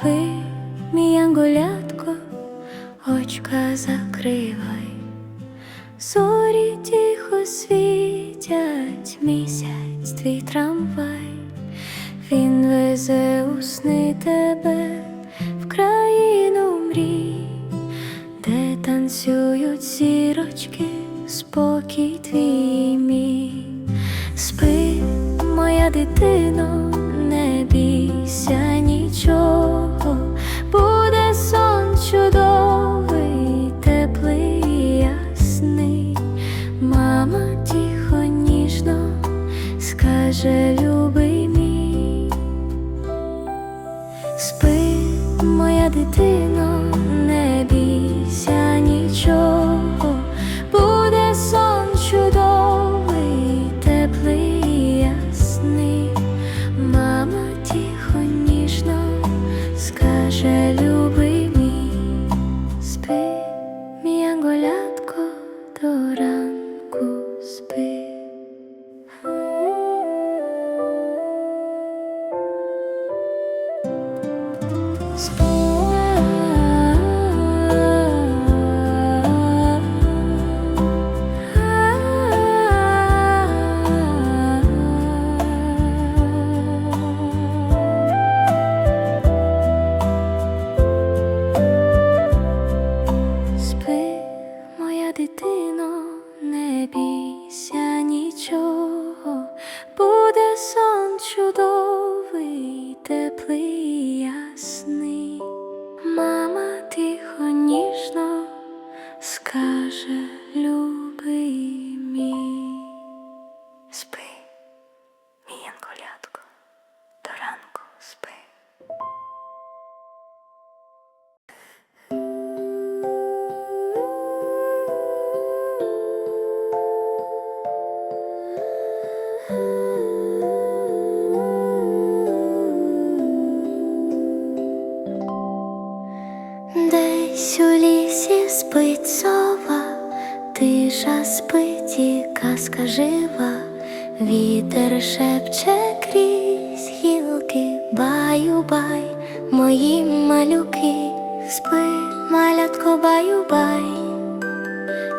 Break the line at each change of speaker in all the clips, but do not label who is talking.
Спи, мій ангулятко, очка закривай, зорі тихо світять, місяць твій трамвай, він везе у тебе зірочки, спокій твій мій. Спи, моя дитино, не бійся нічого, буде сон чудовий, теплий, ясний. Мама тихо, ніжно скаже, любий мій. Спи, моя дитино, дитино, не бійся нічого, чудовий, теплий, мої малюки, спи, малятко, баю-бай,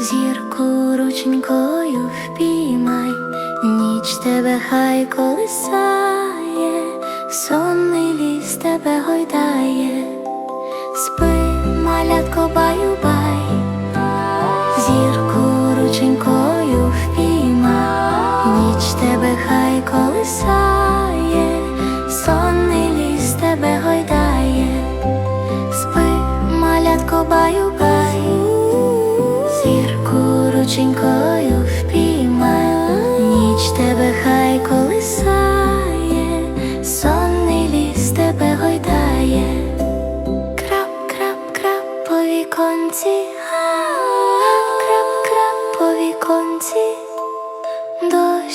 зірку рученькою впіймай, ніч тебе хай колисає, сонний ліс тебе гойдає. Спи, малятко, баю-бай,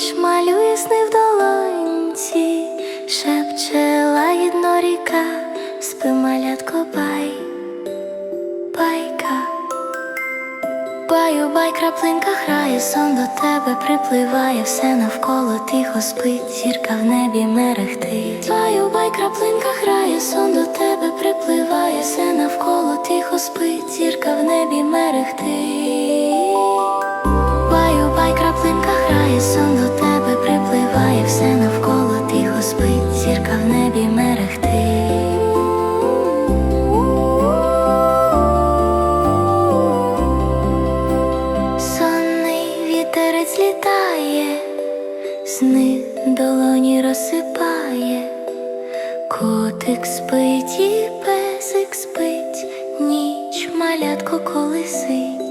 дощ малює сни в долонці, шепче лагідно ріка, спи малятко бай, байка. Баю, бай, краплинка грає, сон до тебе припливає, все навколо тихо спить, зірка в небі мерехтить. Баю, бай, краплинка грає, сон до тебе припливає, все навколо тихо спить, зірка в небі мерехтить. Баю, бай, краплинка грає, сон малятко колисить.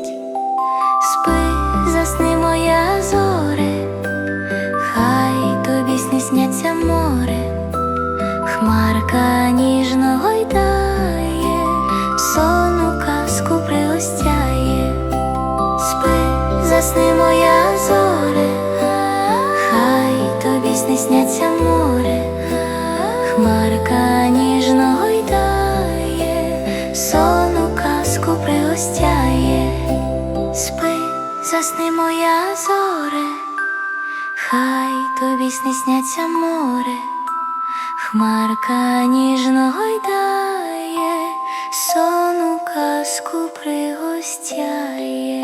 Засни моя зоре, хай тобі сняться море, хмарка ніжно гойдає, сону казку пригостяє.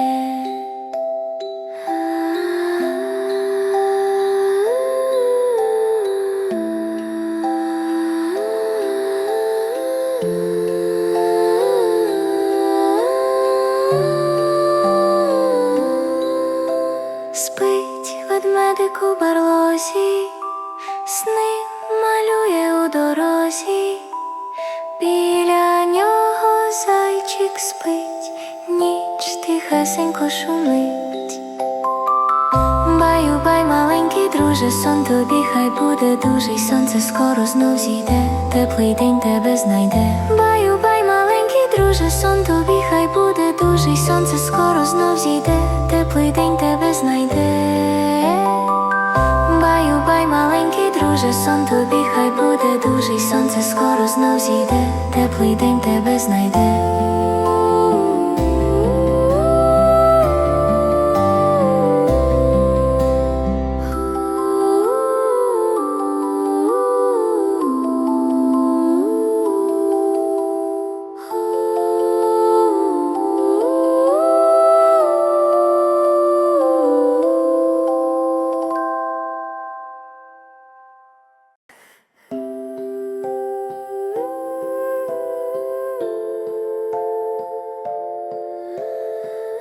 Барлозі, сни малює у дорозі, біля нього зайчик спить, ніч тихесенько шумить. Баю, бай, маленький друже, сон тобі хай буде дужий, сонце скоро знов зійде, теплий день тебе знайде. Баю, бай, маленький друже, сон тобі хай буде дужий, сонце скоро знов зійде, теплий день тебе знайде. Маленький сон тобі хай буде дужий, сонце скоро знов зійде, теплий день тебе знайде.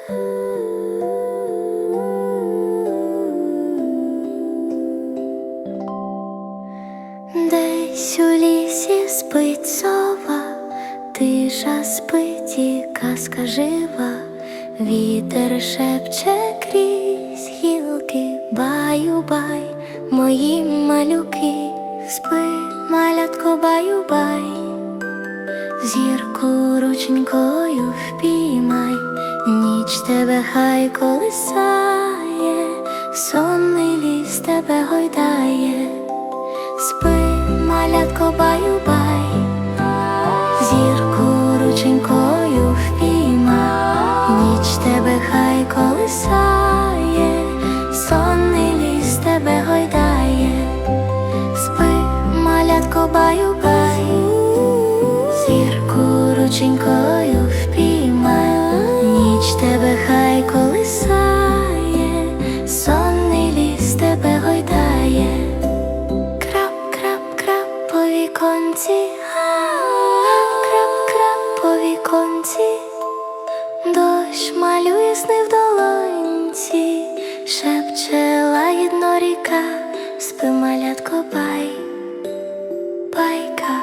Десь у лісі спить сова, тиша спить і казка жива, вітер шепче крізь гілки, баю-бай, мої малюки, спи, малятко, баю-бай, зірку рученькою впіймай, ніч тебе хай колисає, сонний ліс тебе гойдає. Спи, малятко, баю-бай, бай, байка.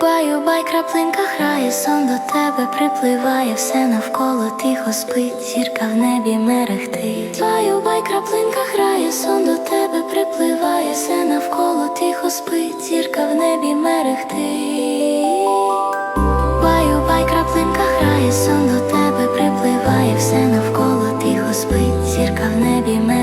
Баю, бай, краплинка грає, сон до тебе припливає, все навколо тихо спить, зірка в небі мерехтить. Баю, бай, краплинка грає, сон до тебе припливає, все навколо тихо спить, зірка в небі мерехтить. Баю, бай, краплинка грає, сон до тебе припливає, все навколо тихо спить, зірка в небі мерехтить.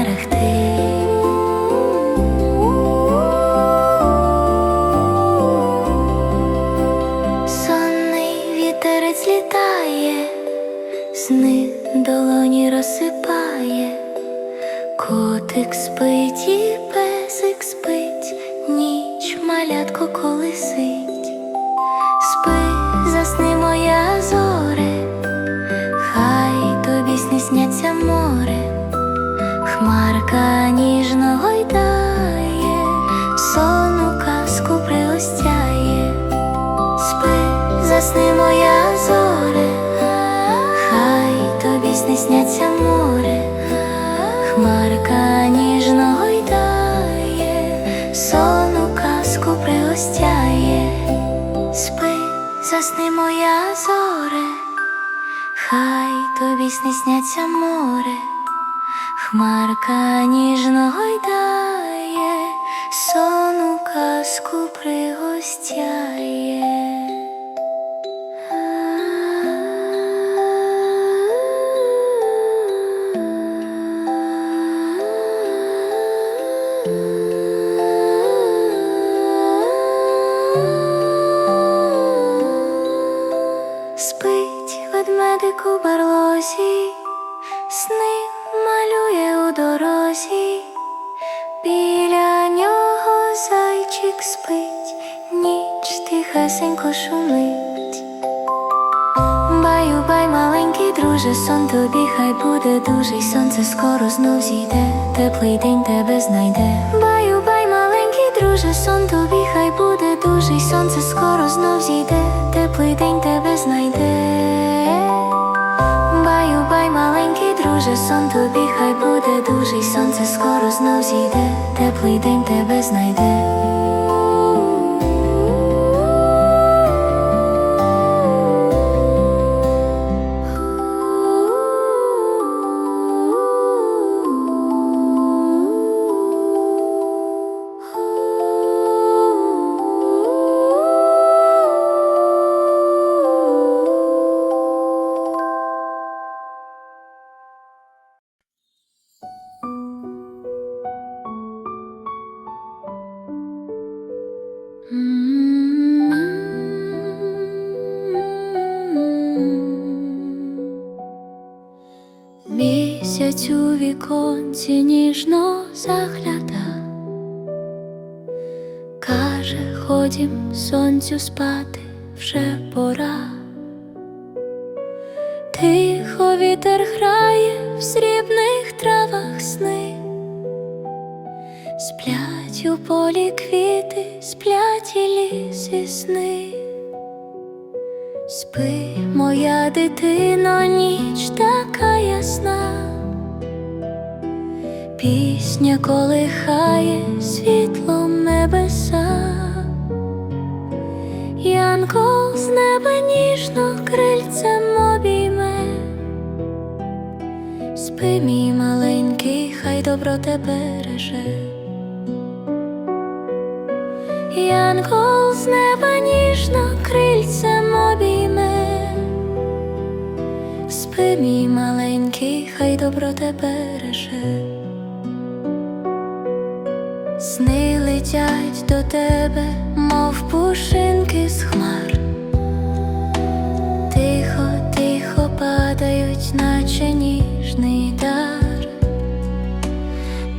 Сни сняться море, хмарка ніжно гойдає, сону казку пригостяє. Спить ведмедик у барлозі, сни малює у дорозі, біля нього зайчик спить, ніч тихесенько шумить. Баю, бай, маленький друже, сон тобі хай буде дужий, сонце скоро знов зійде, теплий день тебе знайде. Баю, бай, маленький друже, сон тобі хай буде дужий, сонце скоро знов зійде, теплий день тебе маленький сон тобі хай буде дужий, сонце скоро знов зійде, теплий день тебе знайде. Місяць у віконці ніжно загляда, каже, ходім сонцю спати вже пора. Тихо вітер грає в срібних травах сни, сплять у полі квіти, сплять і ліс і сни. Спи, моя дитино, ніч така ясна, пісня колихає світлом небеса, Янкол з неба ніжно крильцем обійме, спи, мій маленький, хай добро тебе береже. Янгол з неба ніжно крильцем маленький, хай добро тебе береже. Сни летять до тебе, мов пушинки з хмар. Тихо, тихо падають, наче ніжний дар.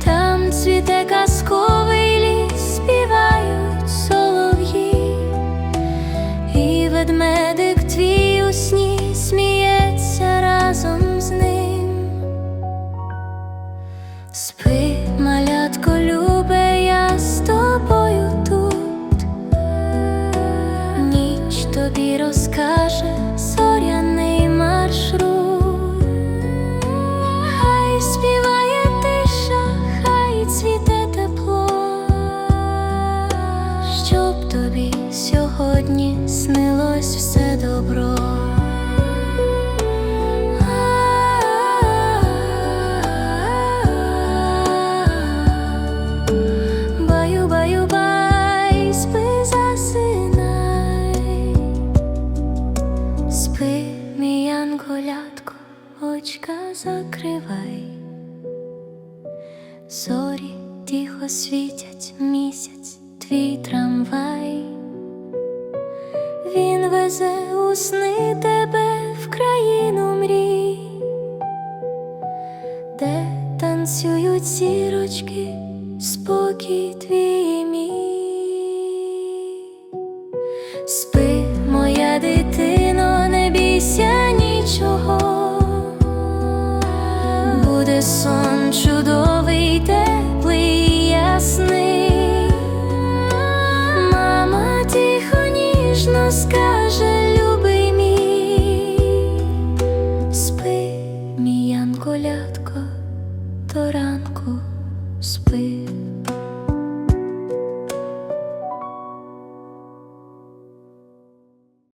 Там цвіте казковий снилось все добро. Баю, баю, бай, спи, засинай, спи, мій янголятко, очка закривай, зорі тихо світять місяць, твій трамвай, везе у тебе в країну мрій, де танцюють зірочки, спокій твій мій. Спи, моя дитино, не бійся нічого, буде сон чудовий,